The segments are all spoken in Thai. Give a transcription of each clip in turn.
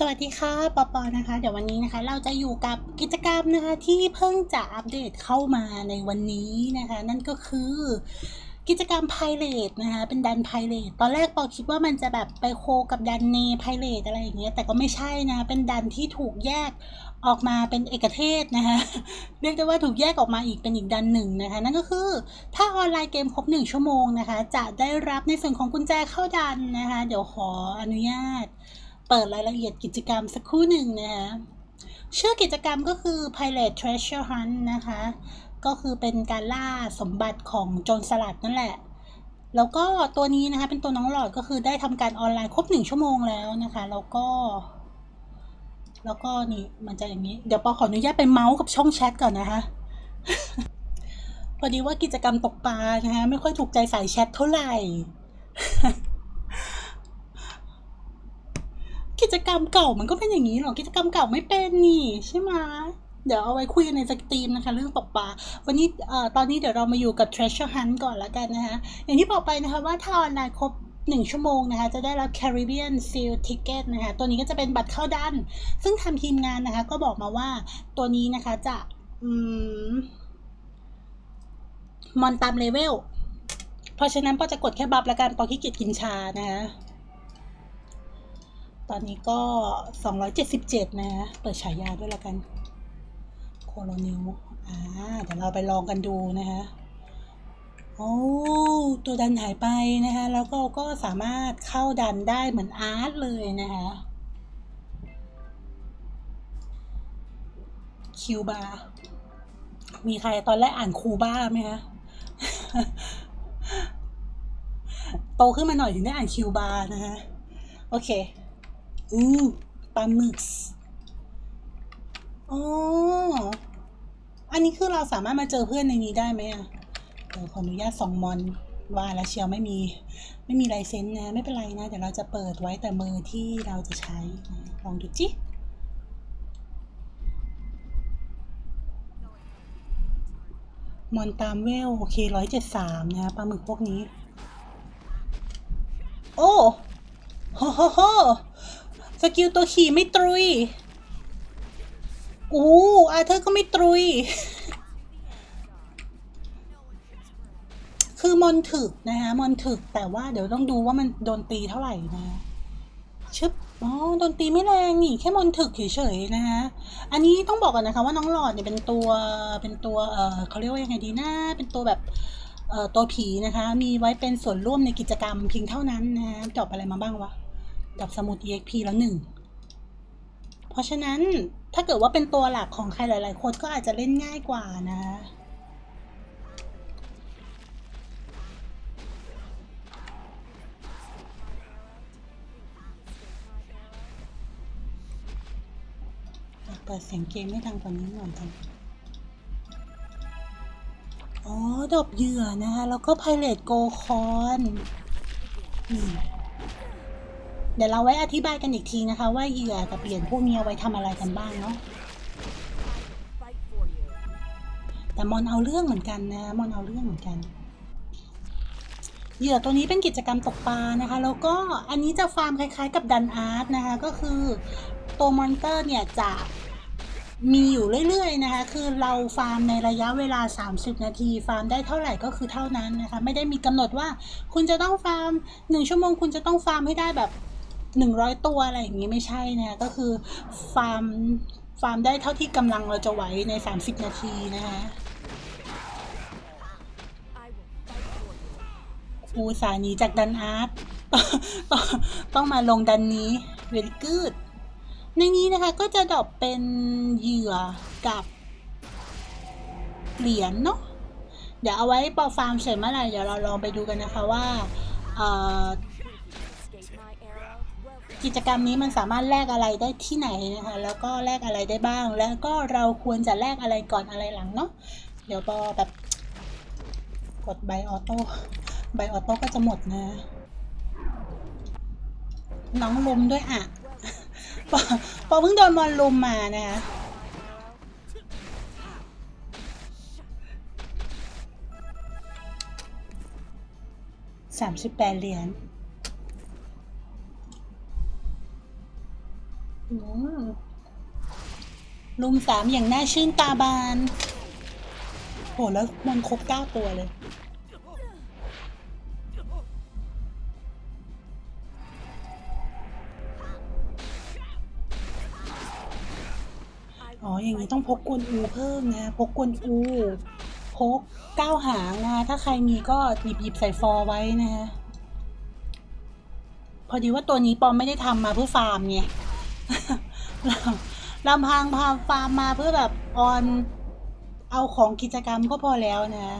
สวัสดีค่ะปอปอนะคะ เดี๋ยววันนี้นะคะ เราจะอยู่กับกิจกรรมนะคะที่เพิ่งจะอัปเดตเข้ามาในวันนี้นะคะ นั่นก็คือกิจกรรมไพเรตนะคะ เป็นดันไพเรตตอนแรกปอคิดว่ามันจะแบบไปโคกับดันเนไพเรตอะไรอย่างเงี้ยแต่ก็ไม่ใช่นะ เป็นดันที่ถูกแยกออกมาเป็นเอกเทศนะคะ เรียกได้ว่าถูกแยกออกมาอีกเป็นอีกดันหนึ่งนะคะ นั่นก็คือถ้าออนไลน์เกมครบหนึ่งชั่วโมงนะคะ จะได้รับในส่วนของกุญแจเข้าดันนะคะ เดี๋ยวขออนุญาต เปิดรายละเอียดกิจกรรมสักครู่หนึ่งนะคะชื่อกิจกรรมก็คือ Pirate Treasure Hunt นะคะ ก็คือเป็นการล่าสมบัติของโจรสลัดนั่นแหละ แล้วก็ตัวนี้นะคะ เป็นตัวน้องหลอดก็คือได้ทำการออนไลน์ครบหนึ่งชั่วโมงแล้วนะคะ แล้วก็ แล้วก็นี่มันจะอย่างนี้ เดี๋ยวปอขออนุญาตไปเมาส์กับช่องแชทก่อนนะคะ พอดีว่ากิจกรรมตกปลานะคะ ไม่ค่อยถูกใจสายแชทเท่าไหร่ กิจกรรมเก่ามันก็เป็นอย่างนี้หรอ กิจกรรมเก่าไม่เป็นนี่ใช่ไหมเดี๋ยวเอาไว้คุยกันในสตรีมนะคะ เรื่องตกปลา วันนี้เอ่อตอนนี้เดี๋ยวเรามาอยู่กับ Treasure Hunt ก่อนละกันนะคะ อย่างที่บอกไปนะคะว่าถ้าออนไลน์ครบ1ชั่วโมงนะคะ จะได้รับ Caribbean Seal Ticket นะคะ ตัวนี้ก็จะเป็นบัตรเข้าด้านซึ่งทำทีมงานนะคะ ก็บอกมาว่าตัวนี้นะคะจะมมอนตามเลเวล เพราะฉะนั้นปอจะกดแค่บัฟละกันปอขี้เกียจกินชานะคะ ตอนนี้ก็ 277 นะเปิดฉายาด้วยละกัน โคโลนิวอ่าเดี๋ยวเราไปลองกันดูนะคะโอ้ตัวดันหายไปนะคะ แล้วก็ก็สามารถเข้าดันได้เหมือนอาร์ตเลยนะคะคิวบามีใครตอนแรกอ่านคูบ้าไหมคะโตขึ้นมาหน่อยถึงได้อ่านคิวบานะคะ โอเค อู้ปลาหมึกอ๋อ อันนี้คือเราสามารถมาเจอเพื่อนในนี้ได้ไหมอะเดี๋ยวขออนุญาตสองมอนว่าแล้วเชียวไม่มี ไม่มีลเซนนะ ไม่เป็นไรนะ เดี๋ยวเราจะเปิดไว้แต่มือที่เราจะใช้นะลองดูจิมอนตามเวล โอเคร้อยเจ็ดสามนะปลาหมึกพวกนี้ โอ้โหโหโห สกิลตัวขี่ไม่ตรุยอู้อาเธอร์ก็ไม่ตรุย คือมอนถึกนะคะมอนถึกแต่ว่าเดี๋ยวต้องดูว่ามันโดนตีเท่าไหร่นะชึบอ๋อโดนตีไม่แรงนี่แค่มอนถึกเฉยๆนะคะอันนี้ต้องบอกก่อนนะคะว่าน้องหลอดเนี่ยเป็นตัวเป็นตัวเออเขาเรียกว่ายังไงดีนะเป็นตัวแบบเออตัวผีนะคะ มีไว้เป็นส่วนร่วมในกิจกรรมเพียงเท่านั้นนะจบอะไรมาบ้างวะ ดับสมุด EXP แล้วหนึ่งเพราะฉะนั้นถ้าเกิดว่าเป็นตัวหลักของใครหลาย ๆ คนก็อาจจะเล่นง่ายกว่านะเปิดเสียงเกมให้ดังกว่านี้หน่อยกันอ๋อ ดอกเหยื่อนะคะ แล้วก็ไพเรตโกคอนอืม เดี๋ยวเราไว้อธิบายกันอีกทีนะคะ ว่าเหยื่อกับเหรียญพวกนี้เอาไว้ทำอะไรกันบ้างเนาะแต่มอนเอาเรื่องเหมือนกันนะมอนเอาเรื่องเหมือนกัน เหยื่อตัวนี้เป็นกิจกรรมตกปลานะคะ แล้วก็อันนี้จะฟาร์มคล้ายๆ กับดันอาร์ตนะคะ ก็คือตัวมอนเตอร์เนี่ยจะมีอยู่เรื่อยๆนะคะ คือเราฟาร์มในระยะเวลา 30 นาที ฟาร์มได้เท่าไหร่ก็คือเท่านั้นนะคะ ไม่ได้มีกำหนดว่าคุณจะต้องฟาร์มหนึ่งชั่วโมงคุณจะต้องฟาร์มให้ได้แบบ หนึ่งร้อยตัวอะไรอย่างนี้ไม่ใช่นะก็คือฟาร์มฟาร์มได้เท่าที่กำลังเราจะไหวใน 30 นาทีนะคะอูสาหนีจากดันอาร์ตต้องมาลงดันนี้เวลกูดในนี้นะคะก็จะดรอปเป็นเหยื่อกับเหรียญเนาะเดี๋ยวเอาไว้ปอฟาร์มเสร็จเมื่อไหร่เดี๋ยวเราลองไปดูกันนะคะว่าเอ่อ กิจกรรมนี้มันสามารถแลกอะไรได้ที่ไหนนะคะ แล้วก็แลกอะไรได้บ้าง แล้วก็เราควรจะแลกอะไรก่อนอะไรหลังเนาะ เดี๋ยวพอแบบกดใบออโต้ ใบออโต้ก็จะหมดนะ น้องลุมด้วยอะปอปอเพิ่งโดนมอนลุมมานะคะสามสิบแปดเหรียญ ลุมสามอย่างน่าชื่นตาบาน โห แล้วมันครบเก้าตัวเลย อ๋อ อย่างนี้ต้องพกกวนอูเพิ่มนะ พกกวนอู พกเก้าหางนะ ถ้าใครมีก็หยิบหยิบใส่ฟอไว้นะฮะ พอดีว่าตัวนี้ปอมไม่ได้ทำมาเพื่อฟาร์มไง ลำพังพาฟาร์มมาเพื่อแบบออน เอาของกิจกรรมก็พอแล้วนะ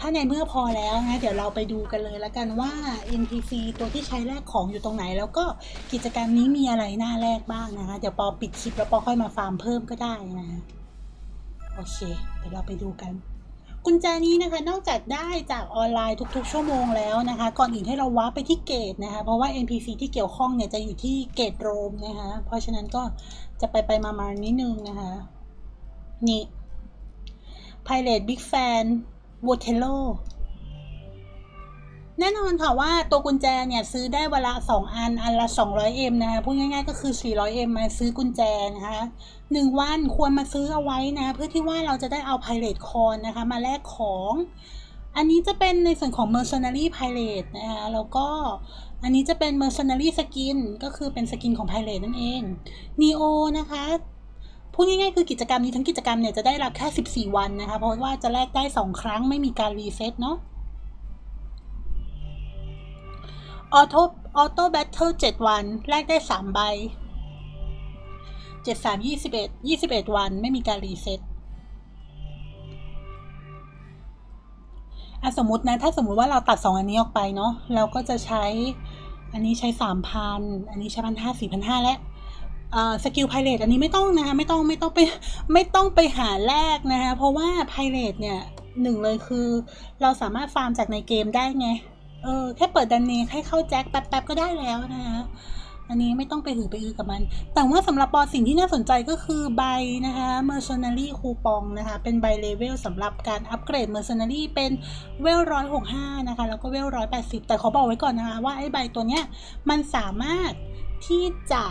ถ้าในเมื่อพอแล้วนะเดี๋ยวเราไปดูกันเลยแล้วกันว่า NPC ตัวที่ใช้แลกของอยู่ตรงไหน แล้วก็กิจกรรมนี้มีอะไรน่าแลกบ้างนะคะเดี๋ยวปอปิดคลิปแล้วปอค่อยมาฟาร์มเพิ่มก็ได้นะ โอเค เดี๋ยวเราไปดูกัน กุญแจนี้นะคะนอกจากได้จากออนไลน์ทุกๆ ชั่วโมงแล้วนะคะ ก่อนอื่นให้เราว้าร์ปไปที่เกตนะคะ เพราะว่า NPC ที่เกี่ยวข้องเนี่ยจะอยู่ที่เกตโรมนะคะ เพราะฉะนั้นก็จะไปไปมามานิดนึงนะคะ นี่ Pirate Big Fan w o t e l o แน่นอนค่ะว่าตัวกุญแจเนี่ยซื้อได้เวนลา2อัน อันละ 200M นะคะพูดง่ายๆก็คือ 400M มาซื้อกุญแจนะคะหนึ่งวันควรมาซื้อเอาไว้นะ เพื่อที่ว่าเราจะได้เอา Pirate Coin นะคะ มาแลกของ อันนี้จะเป็นในส่วนของ Mercenary Pirate นะคะแล้วก็อันนี้จะเป็น Mercenary Skin ก็คือเป็นสกินของ Pirate นั่นเอง Neo นะคะพูดง่ายๆคือกิจกรรมนี้ทั้งกิจกรรมเนี่ยจะได้รับแค่ 14 วันนะคะ เพราะว่าจะแลกได้ 2 ครั้งไม่มีการรีเซ็ตเนาะ ออโต้ออโต้แบทเทิล7วัน แลกได้3ใบ7 3 21 21วันไม่มีการรีเซ็ตอะสมมตินะถ้าสมมุติว่าเราตัด2อันนี้ออกไปเนาะเราก็จะใช้อันนี้ใช้3,000อันนี้ใช้พันห้าสี่พันห้าและสกิลไพเรตอันนี้ไม่ต้องนะคะไม่ต้องไม่ต้องไปไม่ต้องไปหาแลกนะคะเพราะว่าไพเรตเนี่ยหนึ่งเลยคือ เราสามารถฟาร์มจากในเกมได้ไง เออแค่เปิดดันเนให้เข้าแจ็คแป๊บๆก็ได้แล้วนะคะอันนี้ไม่ต้องไปหือไปอือกับมัน แต่ว่าสำหรับปอสิ่งที่น่าสนใจก็คือใบนะคะ Mercenary คูปองนะคะ เป็นใบเลเวลสำหรับการอัปเกรด Mercenary เป็นเวลร้อยหกห้านะคะ แล้วก็เวลร้อยแปดสิบแต่ขอบอกไว้ก่อนนะคะว่าไอ้ใบตัวเนี้ยมันสามารถที่จะ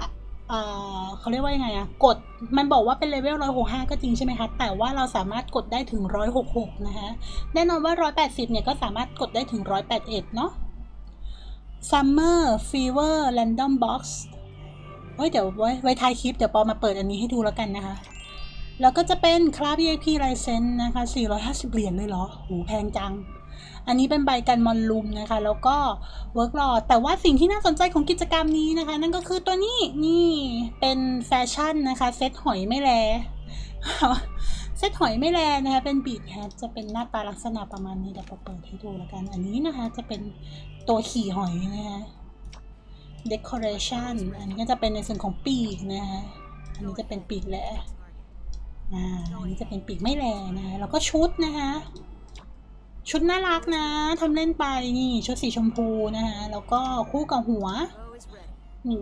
เอ่อเขาเรียกว่ายังไงอะกดมันบอกว่าเป็นเลเวลร้อยหกห้าก็จริงใช่ไหมคะ แต่ว่าเราสามารถกดได้ถึงร้อยหกหกนะคะแน่นอนว่าร้อยแปดสิบเนี่ยก็สามารถกดได้ถึงร้อยแปดเอ็ดเนาะ Summer Fever Random Box เฮ้ยเดี๋ยวไว้ไว้ท้ายคลิป เดี๋ยวปอมาเปิดอันนี้ให้ดูแล้วกันนะคะ แล้วก็จะเป็นคลาส VIP License นะคะ 450 เหรียญเลยเหรอโหแพงจัง อันนี้เป็นใบกันมอนลุมนะคะ แล้วก็เวิร์ก o อแต่ว่าสิ่งที่น่าสนใจของกิจกรรมนี้นะคะ นั่นก็คือตัวนี้นี่เป็นแฟชั่นนะคะ เซ็ตหอยไม่แลเซ็ตหอยไม่แลนะคะ เป็นบีดแฮทจะเป็นหน้าตาลักษณะประมาณนี้เดี๋ยวเปิดให้ดูแล้วกัน อันนี้นะคะจะเป็นตัวขี่หอยนะคะ decoration อันนี้ก็จะเป็นในส่วนของปีกนะคะอันนี้จะเป็นปีกแหละอ่าอันนี้จะเป็นปีกไม่แลนะคะแล้วก็ชุดนะคะ ชุดน่ารักนะทำเล่นไปนี่ชุดสีชมพูนะคะแล้วก็คู่กับหัวนี่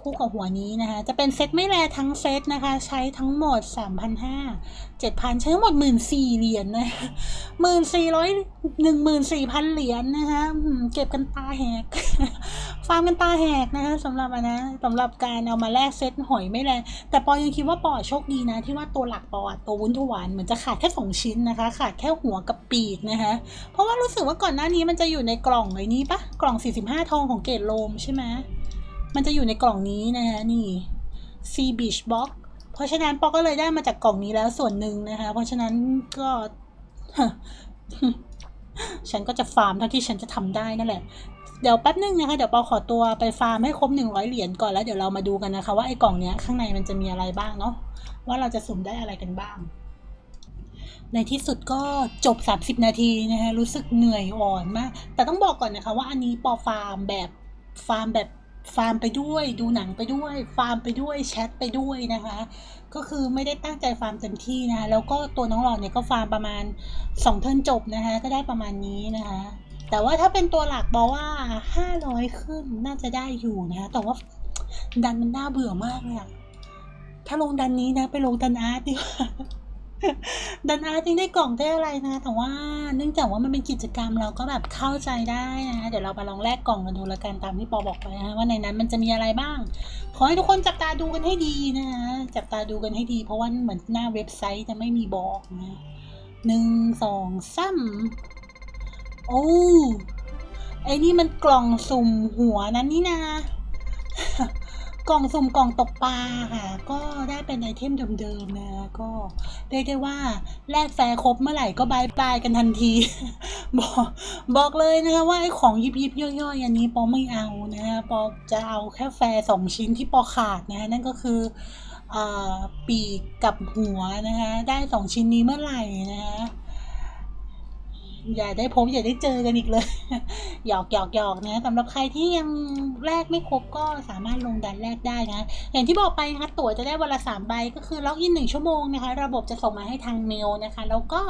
คู่กับหัวนี้นะคะ จะเป็นเซตไม่แลทั้งเซตนะคะ ใช้ทั้งหมด 3,500 7,000 ใช้ทั้งหมด 14,000 เหรียญนะ1400 14,000 เหรียญนะคะเก็บกันตาแหก ฟาร์มกันตาแหกนะคะสำหรับอันนะสำหรับการเอามาแลกเซตหอยไม่แลแต่ปอยังคิดว่าปอโชคดีนะ ที่ว่าตัวหลักปอตัววุ้นทวานเหมือนจะขาดแค่สองชิ้นนะคะ ขาดแค่หัวกับปีกนะคะเพราะว่ารู้สึกว่าก่อนหน้านี้มันจะอยู่ในกล่องไอ้นี้ปะกล่อง 45 ทองของเกตโลมใช่ไหม มันจะอยู่ในกล่องนี้นะคะนี่ C Beach Box เพราะฉะนั้นปอก็เลยได้มาจากกล่องนี้แล้วส่วนหนึ่งนะคะ เพราะฉะนั้นก็ฉันก็จะฟาร์มเท่าที่ฉันจะทำได้นั่นแหละ เดี๋ยวแป๊บนึงนะคะ เดี๋ยวปอขอตัวไปฟาร์มให้ครบหนึ่งร้อยเหรียญก่อนแล้วเดี๋ยวเรามาดูกันนะคะ ว่าไอ้กล่องเนี้ยข้างในมันจะมีอะไรบ้างเนาะว่าเราจะสุ่มได้อะไรกันบ้าง ในที่สุดก็จบ 30 นาทีนะคะรู้สึกเหนื่อยอ่อนมาก แต่ต้องบอกก่อนนะคะ ว่าอันนี้ปอฟาร์มแบบฟาร์มแบบ ฟาร์มไปด้วย ดูหนังไปด้วย ฟาร์มไปด้วยแชทไปด้วยนะคะ ก็คือไม่ได้ตั้งใจฟาร์มเต็มที่นะคะแล้วก็ตัวน้องหลอดเนี่ยก็ฟาร์มประมาณ2เทิร์นจบนะคะก็ได้ประมาณนี้นะคะแต่ว่าถ้าเป็นตัวหลักบอกว่า 500 ขึ้นน่าจะได้อยู่นะคะแต่ว่าดันมันน่าเบื่อมากเลยถ้าลงดันนี้นะ ไปลงดันอาร์ตดีกว่า ดันอาร์ตยังได้กล่องได้อะไรนะ แต่ว่าเนื่องจากว่ามันเป็นกิจกรรมเราก็แบบเข้าใจได้นะเดี๋ยวเรามาลองแลกกล่องกันดูแล้วกันตามที่ปอบอกไปนะว่าในนั้นมันจะมีอะไรบ้าง ขอให้ทุกคนจับตาดูกันให้ดีนะจับตาดูกันให้ดี เพราะว่าเหมือนหน้าเว็บไซต์จะไม่มีบอกนะหนึ่งสองสามโอ้ไอ้นี่มันกล่องสุ่มหัวนั้นนี่นา กล่องสุ่มกล่องตกปลาค่ะ ก็ได้เป็นไอเทมเดิมๆนะก็เรียกได้ว่าแลกแฟร์ครบเมื่อไหร่ก็บายบายกันทันที บอกบอกเลยนะคะว่าไอของยิบยิบย่อยๆอันนี้ปอไม่เอานะฮะปอจะเอาแค่แฟร์สองชิ้นที่ปอขาดนะฮะนั่นก็คือเอ่อปีกกับหัวนะคะได้สองชิ้นนี้เมื่อไหร่นะคะ อย่าได้พบอย่าได้เจอกันอีกเลย หยอกหยอกหยอกนะสำหรับใครที่ยังแลกไม่ครบก็สามารถลงดันแลกได้นะอย่างที่บอกไปนะคะตั๋วจะได้วันละ3ใบก็คือล็อกอิน1ชั่วโมงนะคะ ระบบจะส่งมาให้ทางเมลนะคะ แล้วก็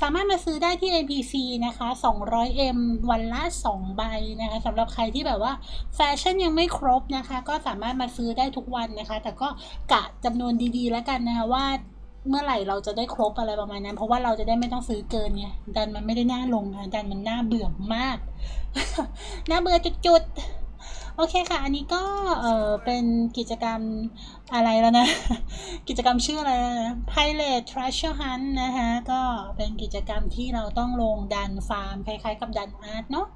สามารถมาซื้อได้ที่ NPC นะคะ 200M วันละ 2 ใบนะคะสำหรับใครที่แบบว่าแฟชั่นยังไม่ครบนะคะ ก็สามารถมาซื้อได้ทุกวันนะคะ แต่ก็กะจำนวนดีๆแล้วกันนะคะว่า เมื่อไหร่เราจะได้ครบอะไรประมาณนั้น เพราะว่าเราจะได้ไม่ต้องซื้อเกินไงดันมันไม่ได้น่าลงนะดันมันน่าเบื่อมาก น่าเบื่อจุดๆ โอเคค่ะ อันนี้ก็เออเป็นกิจกรรมอะไรแล้วนะ กิจกรรมชื่ออะไรนะ Pilot Treasure Hunt นะคะก็เป็นกิจกรรมที่เราต้องลงดันฟาร์ม คล้ายๆ กับดันอาร์ตเนาะ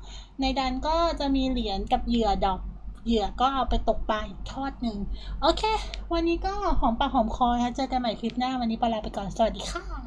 ในดันก็จะมีเหรียญกับเหยื่อดอก เหยื่อก็เอาไปตกปลาอีกทอดหนึ่งโอเค วันนี้ก็หอมปากหอมคอนะเจอกันใหม่คลิปหน้าวันนี้ปลาไปก่อนสวัสดีค่ะ